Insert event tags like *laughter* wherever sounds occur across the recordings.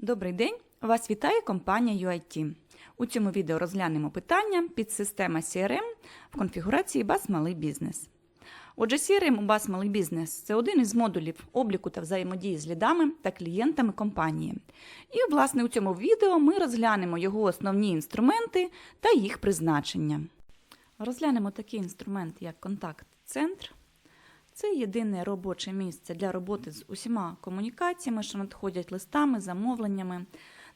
Добрий день! Вас вітає компанія UIT. У цьому відео розглянемо питання підсистема CRM в конфігурації BAS Малий бізнес. Отже, CRM у BAS Малий бізнес це один із модулів обліку та взаємодії з лідами та клієнтами компанії. І, власне, у цьому відео ми розглянемо його основні інструменти та їх призначення. Розглянемо такий інструмент, як контакт-центр. Це єдине робоче місце для роботи з усіма комунікаціями, що надходять листами, замовленнями.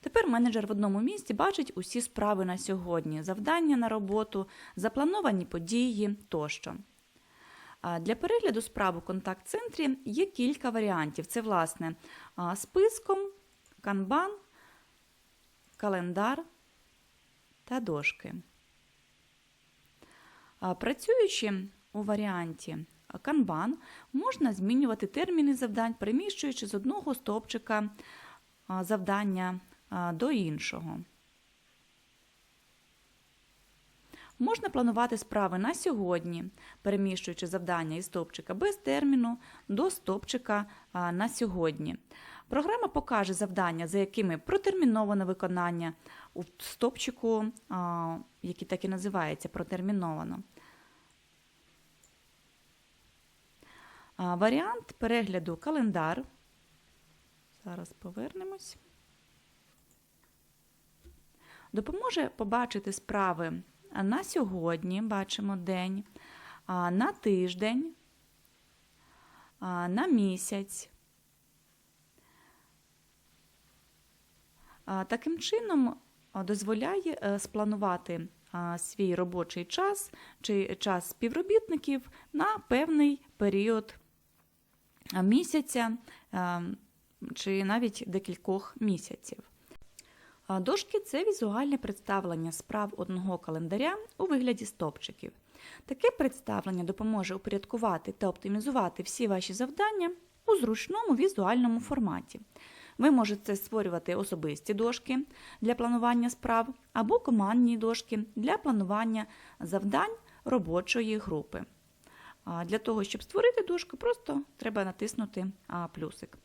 Тепер менеджер в одному місці бачить усі справи на сьогодні, завдання на роботу, заплановані події тощо. Для перегляду справ у контакт-центрі є кілька варіантів. Це, власне, списком, канбан, календар та дошки. Працюючи у варіанті Kanban, можна змінювати терміни завдань, переміщуючи з одного стовпчика завдання до іншого. Можна планувати справи на сьогодні, переміщуючи завдання із стовпчика без терміну до стовпчика на сьогодні. Програма покаже завдання, за якими протерміновано виконання у стовпчику, який так і називається протерміновано. А, Варіант перегляду календар. Зараз повернемось. Допоможе побачити справи на сьогодні, бачимо день, на тиждень, на місяць. Таким чином дозволяє е, спланувати свій робочий час чи час співробітників на певний період місяця чи навіть декількох місяців. Дошки це візуальне представлення справ одного календаря у вигляді стопчиків. Таке представлення допоможе упорядкувати та оптимізувати всі ваші завдання у зручному візуальному форматі. Ви можете створювати особисті дошки для планування справ або командні дошки для планування завдань робочої групи. Для того, щоб створити дошку, просто треба натиснути плюсик.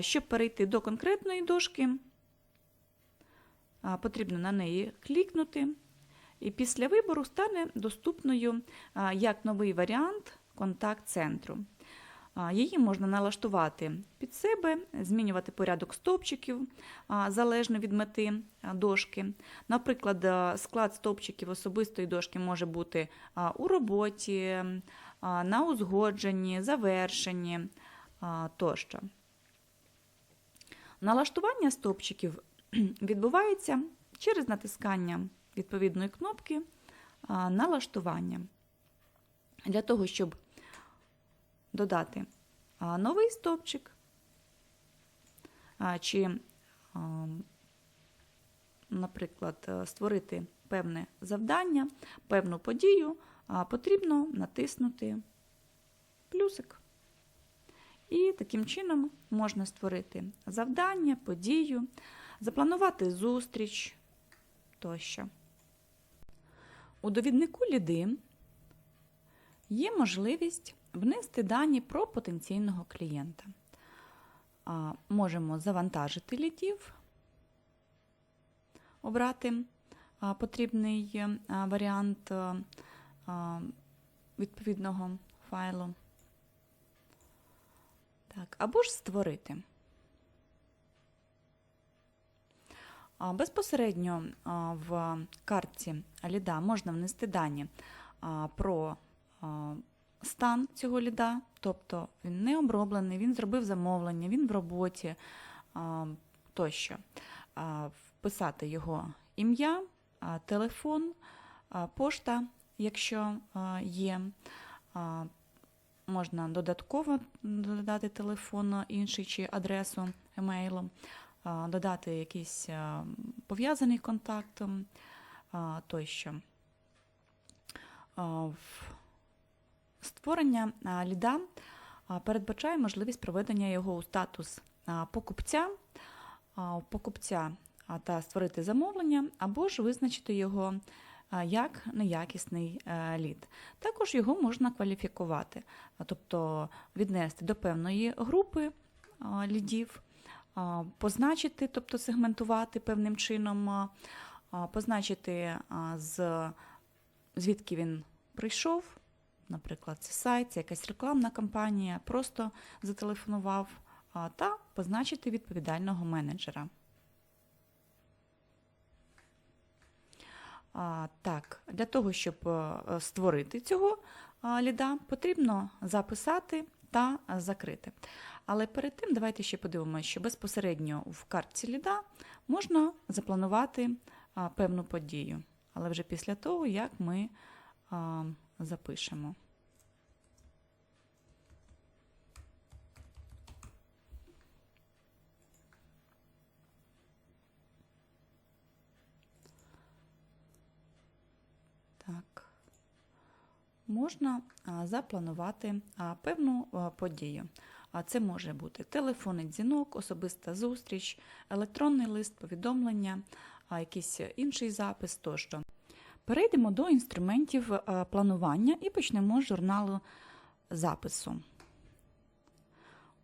Щоб перейти до конкретної дошки, потрібно на неї клікнути, і після вибору стане доступною як новий варіант контакт-центру. Її можна налаштувати під себе, змінювати порядок стовпчиків залежно від мети дошки. Наприклад, склад стовпчиків особистої дошки може бути у роботі, на узгодженні, завершенні тощо. Налаштування стовпчиків *clears throat* відбувається через натискання відповідної кнопки налаштування. Для того, щоб додати новий стовпчик, чи, наприклад, створити певне завдання, певну подію, потрібно натиснути плюсик. І таким чином можна створити завдання, подію, запланувати зустріч тощо. У довіднику ліди є можливість внести дані про потенційного клієнта. Можемо завантажити лідів, обрати потрібний варіант а, відповідного файлу. Так, або ж створити. Безпосередньо в картці ліда можна внести дані про стан цього ліда, тобто він не оброблений, він зробив замовлення, він в роботі тощо. Вписати його ім'я, телефон, пошта, якщо є. Можна додатково додати телефон інший чи адресу емейлу, додати якийсь пов'язаний контакт тощо. Створення ліда передбачає можливість проведення його у статус покупця, покупця та створити замовлення, або ж визначити його як неякісний е, лід. Також його можна кваліфікувати, тобто віднести до певної групи лідів, позначити, тобто сегментувати певним чином, позначити, звідки він прийшов. Наприклад, це сайт, це якась рекламна кампанія, просто зателефонував, та позначити відповідального менеджера. А, Так, для того, щоб е, створити цього ліда, потрібно записати та закрити. Але перед тим давайте ще подивимося, що безпосередньо в картці ліда можна запланувати певну подію, але вже після того, як ми запишемо. Так. Можна запланувати певну подію. Це може бути телефонний дзвінок, особиста зустріч, електронний лист, повідомлення, якийсь інший запис тощо. Перейдемо до інструментів планування і почнемо з журналу запису.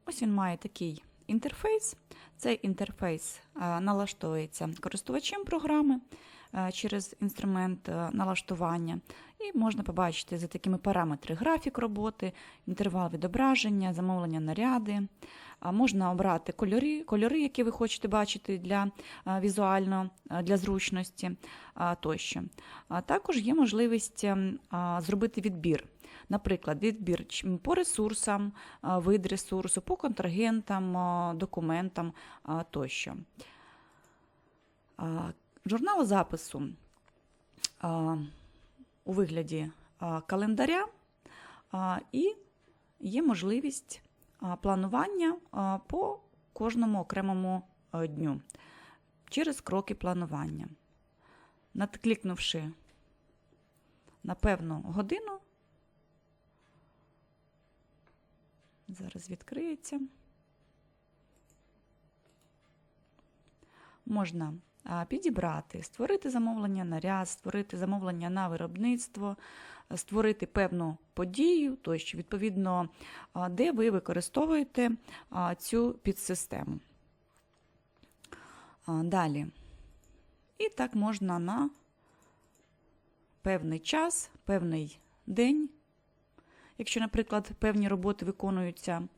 Ось він має такий інтерфейс. Цей інтерфейс налаштовується користувачем програми через інструмент налаштування. І можна побачити за такими параметри графік роботи, інтервал відображення, замовлення наряди. Можна обрати кольори, кольори, які ви хочете бачити для візуально для зручності тощо. Також є можливість ем, зробити відбір. Наприклад, відбір по ресурсам, вид ресурсу, по контрагентам, документам тощо. Журнал запису а, у вигляді а, календаря а, і є можливість а, планування а, по кожному окремому а, дню через кроки планування. Надклікнувши на певну годину, зараз відкриється. Можна підібрати, створити замовлення на ряд, створити замовлення на виробництво, створити певну подію, тощо, відповідно, де ви використовуєте цю підсистему. Далі. І так можна на певний час, певний день. Якщо, наприклад, певні роботи виконуються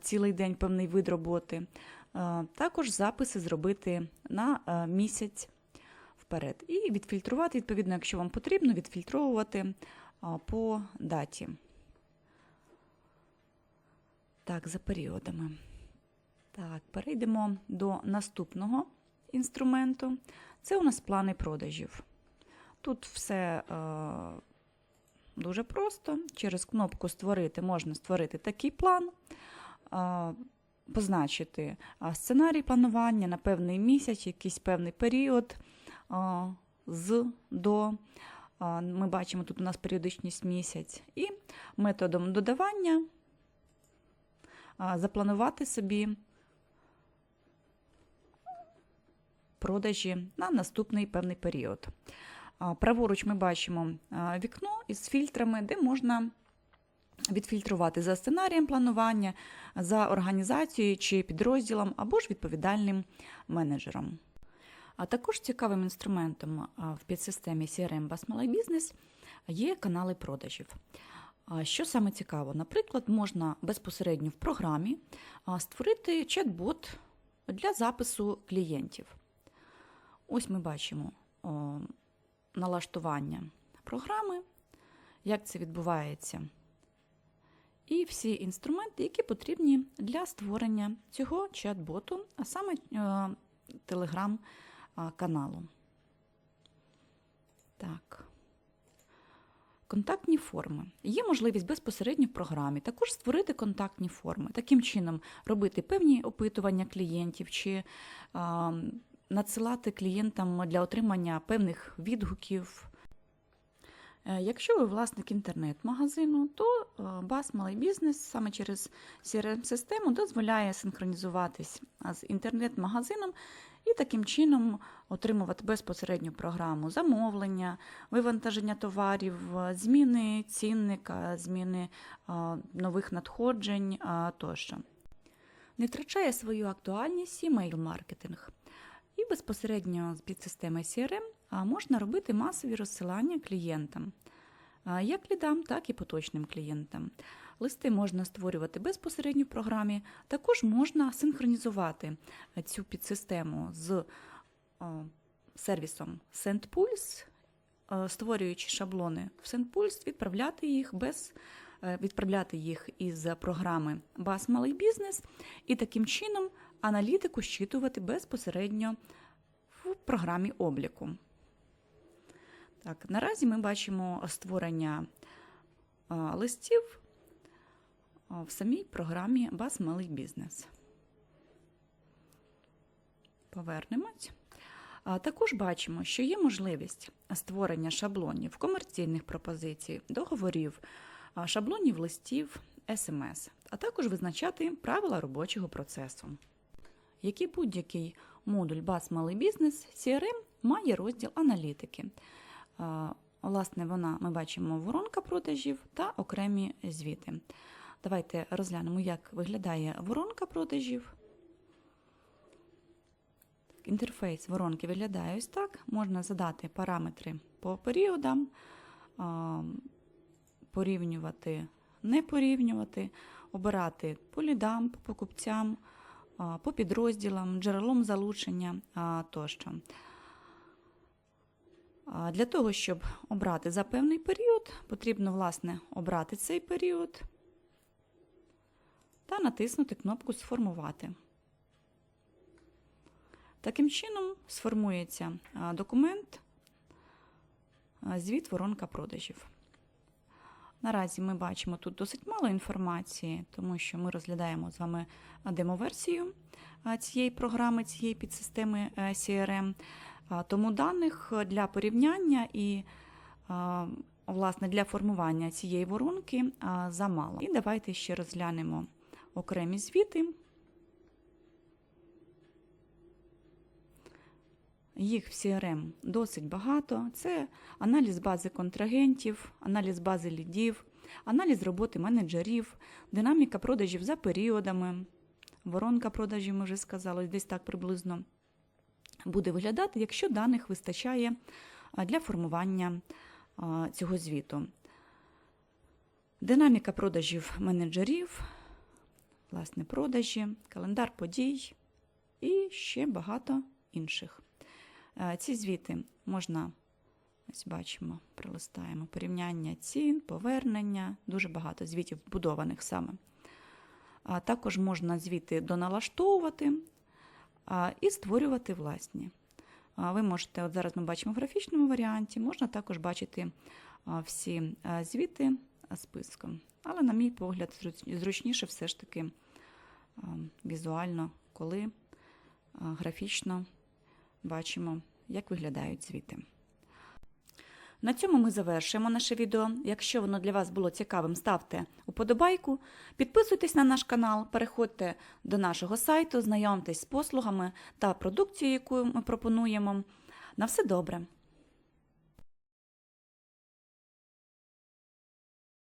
цілий день, певний вид роботи, також записи зробити на місяць вперед. І відфільтрувати, відповідно, якщо вам потрібно, відфільтровувати по даті. Так, за періодами. Так, перейдемо до наступного інструменту. Це у нас плани продажів. Тут все е, дуже просто. Через кнопку Створити можна створити такий план, е, позначити сценарій планування на певний місяць, якийсь певний період з до. Ми бачимо, тут у нас періодичність місяць, і методом додавання запланувати собі продажі на наступний певний період. Праворуч ми бачимо вікно із фільтрами, де можна відфільтрувати за сценарієм планування, за організацією чи підрозділом, або ж відповідальним менеджером. А також цікавим інструментом в підсистемі CRM Basmala Business є канали продажів. Що саме цікаво? Наприклад, можна безпосередньо в програмі створити чат-бот для запису клієнтів. Ось ми бачимо налаштування програми, як це відбувається, і всі інструменти, які потрібні для створення цього чат-боту, а саме е, телеграм-каналу. Так. Контактні форми. Є можливість безпосередньо в програмі також створити контактні форми, таким чином робити певні опитування клієнтів чи а, надсилати клієнтам для отримання певних відгуків. Е, Якщо ви власник інтернет-магазину, то е, Бас Малий Бізнес саме через CRM-систему дозволяє синхронізуватись з інтернет-магазином і таким чином отримувати безпосередню програму замовлення, вивантаження товарів, е, зміни цінника, зміни нових надходжень тощо. Не втрачає свою актуальність імейл-маркетинг. І безпосередньо з підсистеми CRM можна робити масові розсилання клієнтам, як лідам, так і поточним клієнтам. Листи можна створювати безпосередньо в програмі, також можна синхронізувати цю підсистему з сервісом SendPulse, створюючи шаблони в SendPulse, відправляти їх без е, відправляти їх із програми Бас Малий бізнес і таким чином аналітику щитувати безпосередньо в програмі обліку. Так, наразі ми бачимо створення листів в самій програмі Бас Малий бізнес. Повернемось. Також бачимо, що є можливість створення шаблонів комерційних пропозицій, договорів, шаблонів листів, смс, а також визначати правила робочого процесу. Як і будь-який модуль Бас Малий бізнес, CRM має розділ аналітики. Власне, вона ми бачимо воронка продажів та окремі звіти. Давайте розглянемо, як виглядає воронка продажів. Інтерфейс воронки виглядає ось так. Можна задати параметри по періодам, порівнювати, не порівнювати, обирати по лідам, по покупцям, по підрозділам, джерелом залучення тощо. Для того, щоб обрати за певний період, потрібно власне обрати цей період та натиснути кнопку Сформувати. Таким чином сформується документ звіт воронка продажів. Наразі ми бачимо тут досить мало інформації, тому що ми розглядаємо з вами демоверсію цієї програми, цієї підсистеми е, CRM. Тому даних для порівняння і власне для формування цієї воронки замало. І давайте ще розглянемо окремі звіти. Їх в CRM досить багато. Це аналіз бази контрагентів, аналіз бази лідів, аналіз роботи менеджерів, динаміка продажів за періодами, воронка продажів, ми вже сказали, десь так приблизно буде виглядати, якщо даних вистачає для формування цього звіту. Динаміка продажів менеджерів, власне, продажі, календар подій і ще багато інших. Е, Ці звіти можна, ось бачимо, пролистаємо порівняння цін, повернення, дуже багато звітів вбудованих саме. А Також можна звіти доналаштовувати і створювати власні. Ви можете, от зараз ми бачимо в графічному варіанті, можна також бачити всі звіти списком. Але, на мій погляд, зручніше все ж таки візуально, коли графічно бачимо, як виглядають звіти. На цьому ми завершуємо наше відео. Якщо воно для вас було цікавим, ставте уподобайку, підписуйтесь на наш канал, переходьте до нашого сайту, знайомтесь з послугами та продукцією, яку ми пропонуємо. На все добре!